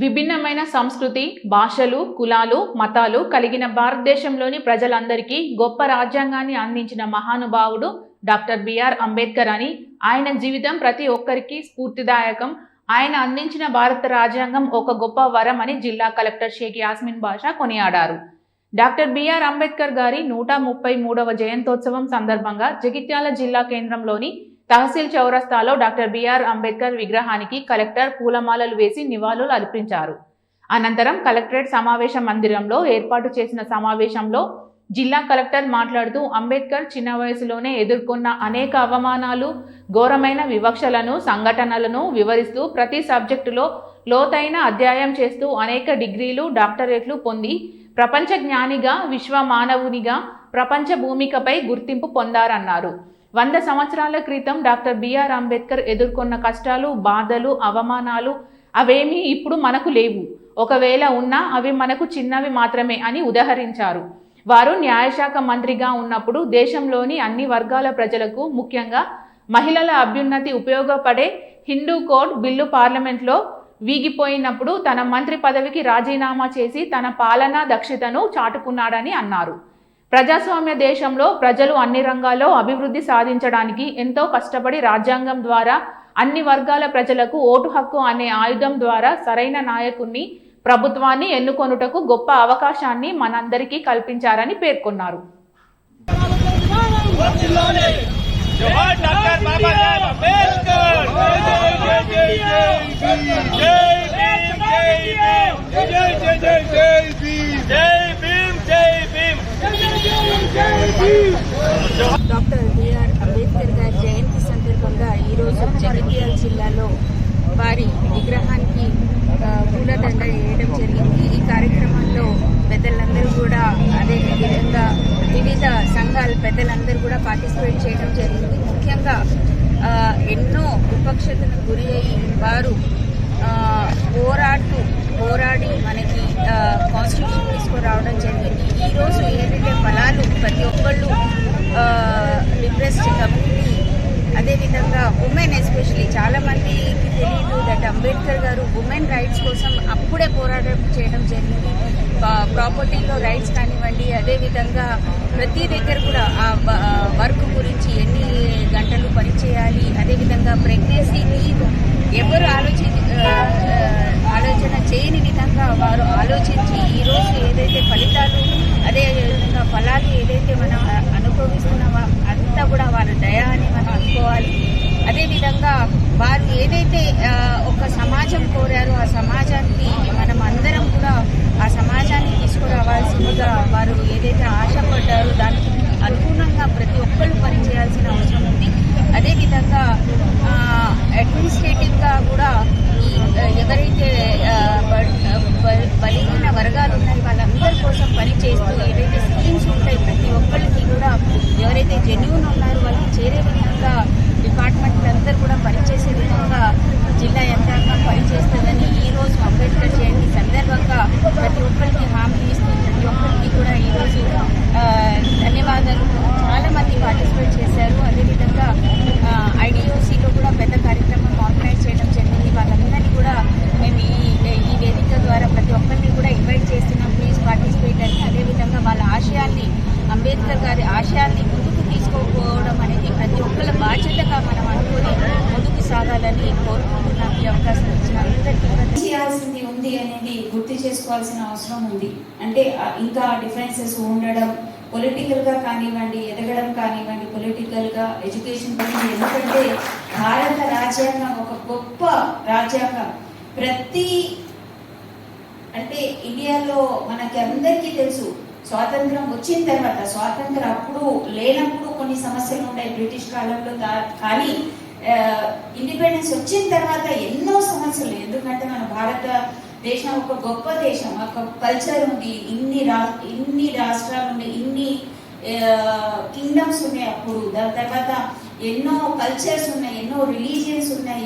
విభిన్నమైన సంస్కృతి భాషలు కులాలు మతాలు కలిగిన భారతదేశంలోని ప్రజలందరికీ గొప్ప రాజ్యాంగాన్ని అందించిన మహానుభావుడు డాక్టర్ బిఆర్ అంబేద్కర్ అని ఆయన జీవితం ప్రతి ఒక్కరికి స్ఫూర్తిదాయకం. ఆయన అందించిన భారత రాజ్యాంగం ఒక గొప్ప వరం అని జిల్లా కలెక్టర్ షేక్ యాస్మిన్ బాషా కొనియాడారు. డాక్టర్ బిఆర్ అంబేద్కర్ గారి నూట ముప్పై మూడవ జయంతోత్సవం సందర్భంగా జగిత్యాల జిల్లా కేంద్రంలోని తహసీల్ చౌరస్తాలో డాక్టర్ బిఆర్ అంబేద్కర్ విగ్రహానికి కలెక్టర్ పూలమాలలు వేసి నివాళులు అర్పించారు. అనంతరం కలెక్టరేట్ సమావేశ మందిరంలో ఏర్పాటు చేసిన సమావేశంలో జిల్లా కలెక్టర్ మాట్లాడుతూ అంబేద్కర్ చిన్న వయసులోనే ఎదుర్కొన్న అనేక అవమానాలు ఘోరమైన వివక్షలను సంఘటనలను వివరిస్తూ ప్రతి సబ్జెక్టులో లోతైన అధ్యాయం చేస్తూ అనేక డిగ్రీలు డాక్టరేట్లు పొంది ప్రపంచ జ్ఞానిగా విశ్వ మానవునిగా ప్రపంచ భూమికపై గుర్తింపు పొందారన్నారు. వంద సంవత్సరాల క్రితం డాక్టర్ బిఆర్ అంబేద్కర్ ఎదుర్కొన్న కష్టాలు బాధలు అవమానాలు అవేమీ ఇప్పుడు మనకు లేవు. ఒకవేళ ఉన్నా అవి మనకు చిన్నవి మాత్రమే అని ఉదహరించారు. వారు న్యాయశాఖ మంత్రిగా ఉన్నప్పుడు దేశంలోని అన్ని వర్గాల ప్రజలకు ముఖ్యంగా మహిళల అభ్యున్నతి ఉపయోగపడే హిందూ కోడ్ బిల్లు పార్లమెంట్లో వీగిపోయినప్పుడు తన మంత్రి పదవికి రాజీనామా చేసి తన పాలనా దక్షతను చాటుకున్నాడని అన్నారు. ప్రజాస్వామ్య దేశంలో ప్రజలు అన్ని రంగాల్లో అభివృద్ధి సాధించడానికి ఎంతో కష్టపడి రాజ్యాంగం ద్వారా అన్ని వర్గాల ప్రజలకు ఓటు హక్కు అనే ఆయుధం ద్వారా సరైన నాయకుణ్ణి ప్రభుత్వాన్ని ఎన్నుకొనుటకు గొప్ప అవకాశాన్ని మనందరికీ కల్పించారని పేర్కొన్నారు డాక్టర్ బాబా సాహెబ్ అంబేద్కర్ జై జై జై జై భీమ్ జై భీమ్ జై భీమ్ జై భీమ్ డాక్టర్ బిఆర్ అంబేద్కర్ గారి జయంతి సందర్భంగా ఈరోజు జగిత్యాల జిల్లాలో వారి విగ్రహానికి పూలదండ వేయడం జరిగింది. ఈ కార్యక్రమంలో పెద్దలందరూ కూడా అదే విధంగా వివిధ సంఘాల పెద్దలందరూ కూడా పార్టిసిపేట్ చేయడం జరిగింది. ముఖ్యంగా ఎన్నో విపక్షతలకు గురి అయ్యి వారు పోరాడుతూ పోరాడి మనకి కాన్స్టిట్యూషన్ తీసుకురావడం జరిగింది. ఈరోజు ఏంటంటే ఫలాలు ప్రతి ఒక్కళ్ళు ఉమెన్ ఎస్పెషలీ చాలా మందికి తెలియదు దట్ అంబేద్కర్ గారు ఉమెన్ రైట్స్ కోసం అప్పుడే పోరాటం చేయడం జరిగింది. ప్రాపర్టీలో రైట్స్ కానివ్వండి అదేవిధంగా ప్రతి దగ్గర కూడా ఆ వర్క్ గురించి ఎన్ని గంటలు పనిచేయాలి అదేవిధంగా ప్రెగ్నెన్సీ లీవ్ ఎవరు ఆలోచి ఆలోచన చేయని విధంగా వారు ఆలోచించి ఈరోజు ఏదైతే ఫలితాలు అదేవిధంగా ఫలాలు ఏదైతే మనం అనుభవిస్తున్నామో అంతా కూడా వారి దయ అని మనం అనుకోవాలి. అదేవిధంగా వారు ఏదైతే ఒక సమాజం కోరారో ఆ సమాజానికి మనం అందరం కూడా ఆ సమాజాన్ని తీసుకురావాల్సిందిగా వారు ఏదైతే ఆశపడ్డారో దానికి అనుగుణంగా ప్రతి ఒక్కరు పనిచేయాల్సిన అవసరం ఉంది. అదేవిధంగా అడ్మినిస్ట్రేటివ్గా కూడా ఈ ఎవరైతే బలిహీన బలహీన వర్గాలు ఉన్నాయి వాళ్ళందరి కోసం పనిచేస్తూ ఏదైతే స్కీమ్స్ ఉంటాయి ప్రతి ఒక్కరికి కూడా ఎవరైతే జెన్యున్ ఉన్నారో వాళ్ళకి చేరే విధంగా డిపార్ట్మెంట్లు అందరూ కూడా పనిచేసే విధంగా జిల్లా యంత్రాంగం పనిచేస్తుందని ఈ రోజు అంబేద్కర్ జయంతి సందర్భంగా ప్రతి ఒక్కరికి హామీ ఇస్తూ ప్రతి ఒక్కరికి కూడా ఈరోజు ధన్యవాదాలు. చాలా మంది పార్టిసిపేట్ చేశారు. అదేవిధంగా ఐడిఓసిలో కూడా పెద్ద కార్యక్రమం ఆర్గనైజ్ చేయడం జరిగింది. వాళ్ళందరినీ కూడా మేము ఈ ఈ వేదిక ద్వారా ప్రతి ఒక్కరిని కూడా ఇన్వైట్ చేస్తున్నాం. ప్లీజ్ పార్టిసిపేట్ అని. అదేవిధంగా వాళ్ళ ఆశయాల్ని అంబేద్కర్ గారి ఆశయాల్ని ముందుకు తీసుకోకపోవడం అనేది ప్రతి ఒక్కళ్ళ బాధ్యతగా మనం అనుకుని ముందుకు సాగాలని కోరుకుంటున్నాం. ఈ అవకాశం చేయాల్సింది ఉంది అనేది గుర్తు చేసుకోవాల్సిన అవసరం ఉంది. అంటే ఇంకా డిఫరెన్సెస్ ఉండడం పొలిటికల్గా కానివ్వండి ఎదగడం కానివ్వండి పొలిటికల్గా ఎడ్యుకేషన్ పరంగా ఎందుకంటే భారత రాజ్యాంగం ఒక గొప్ప రాజ్యాంగం. ప్రతి అంటే ఇండియాలో మనకి అందరికీ తెలుసు స్వాతంత్రం వచ్చిన తర్వాత స్వాతంత్రం అప్పుడు లేనప్పుడు కొన్ని సమస్యలు ఉన్నాయి బ్రిటిష్ కాలంలో కానీ ఇండిపెండెన్స్ వచ్చిన తర్వాత ఎన్నో సమస్యలు. ఎందుకంటే మన భారత దేశం ఒక గొప్ప దేశం. ఒక కల్చర్ ఉంది. ఇన్ని రా ఇన్ని రాష్ట్రాలు ఉన్నాయి ఇన్ని కింగ్డమ్స్ ఉన్నాయి అప్పుడు. దాని తర్వాత ఎన్నో కల్చర్స్ ఉన్నాయి ఎన్నో రిలీజియన్స్ ఉన్నాయి